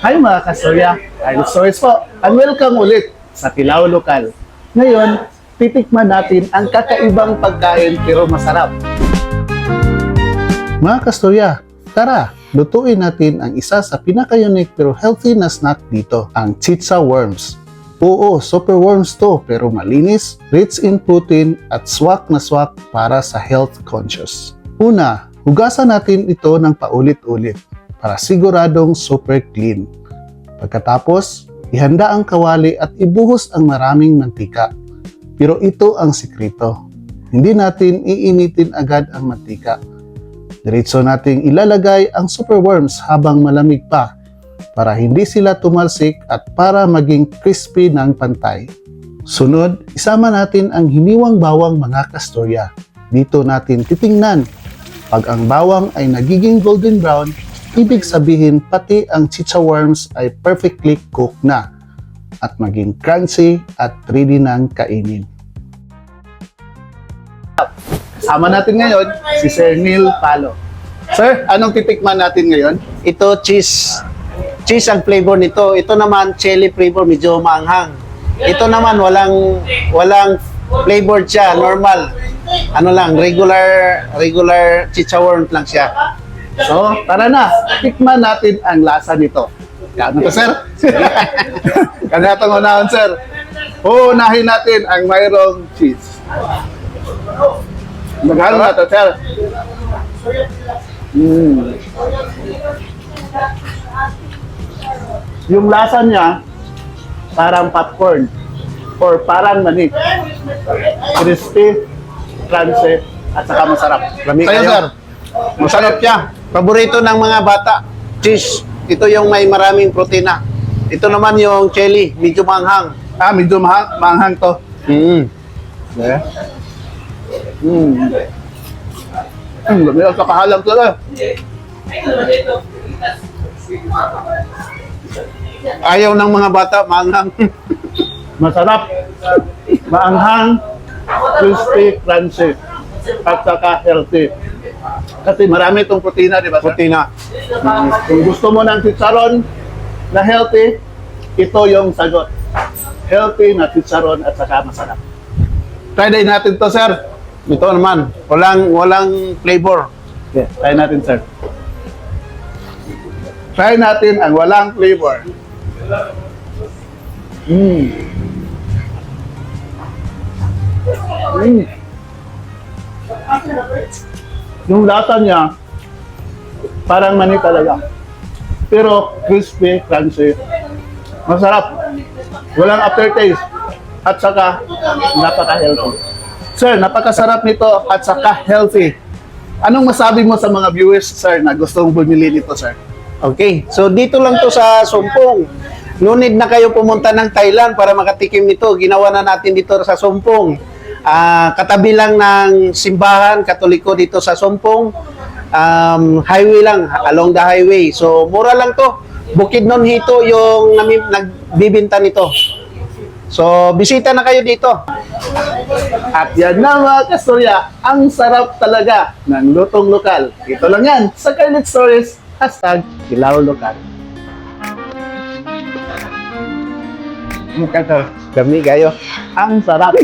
Hi mga kastorya, I'm Stories po, and welcome ulit sa Tilaw Lokal. Ngayon, titikman natin ang kakaibang pagkain pero masarap. Mga kastorya, tara, lutuin natin ang isa sa pinaka-unique pero healthy na snack dito, ang chicha worms. Oo, super worms to pero malinis, rich in protein at swak na swak para sa health conscious. Una, hugasan natin ito ng paulit-ulit para siguradong super clean. Pagkatapos, ihanda ang kawali at ibuhos ang maraming mantika. Pero ito ang sikreto. Hindi natin iinitin agad ang mantika. Diretso nating ilalagay ang superworms habang malamig pa para hindi sila tumalsik at para maging crispy ng pantay. Sunod, isama natin ang hiniwang bawang mga kastorya. Dito natin titingnan. Pag ang bawang ay nagiging golden brown, ibig sabihin pati ang chicha worms ay perfectly cooked na at maging crunchy at ready ng kainin. Kasama natin ngayon si Sir Neil Palo. Sir, anong titikman natin ngayon? Ito cheese. Cheese ang flavor nito. Ito naman chili flavor medyo maanghang. Ito naman walang walang flavored siya, normal. Ano lang, regular regular chicha worm lang siya. So, tara na, tikman natin ang lasa nito. Kano to, sir? Kano itong unahan, sir? Uunahin natin ang mayroong cheese. Maghalo na to, sir. Mm. Yung lasa niya, parang popcorn or parang manik. Crispy, crunchy, at saka masarap. Lami Sa'yo, kayo. sir. Masarap siya. Paborito ng mga bata, cheese. Ito yung may maraming protina. Ito naman yung chili, medyo maanghang. Ah, medyo mahang, maanghang to. Mm. Yeah. Mm. Mm, dami ang kakahalang talaga. Ayaw ng mga bata, maanghang. Masarap. Maanghang, crispy, crunchy, at saka healthy. Kasi marami itong protina, di ba? sir? protina. Mm, Kung gusto mo ng chicharon na healthy, ito yung sagot. Healthy na chicharon at saka masarap. Try din natin to, sir. Ito naman, walang walang flavor. Yeah, try natin, sir. Try natin ang walang flavor. Mm. Mm. Yung lasa niya, parang mani talaga. Pero crispy, crunchy. Masarap. Walang aftertaste. At saka, napaka-healthy. Sir, napakasarap nito at saka healthy. Anong masabi mo sa mga viewers, sir, na gustong bumili nito, sir? Okay, so dito lang to sa Sumpong. No need na kayo pumunta ng Thailand para makatikim nito. Ginawa na natin dito sa Sumpong. Ah, katabi lang ng simbahan katoliko dito sa Sumpong. Um, highway lang, along the highway. So, mura lang to. Bukid non Hito yung nagbibinta nito. So, bisita na kayo dito. At yan na mga kastorya, ang sarap talaga ng lutong lokal. Ito lang yan sa Carlet Stories, hashtag Kilaw Lokal. Kami kayo. Ang sarap.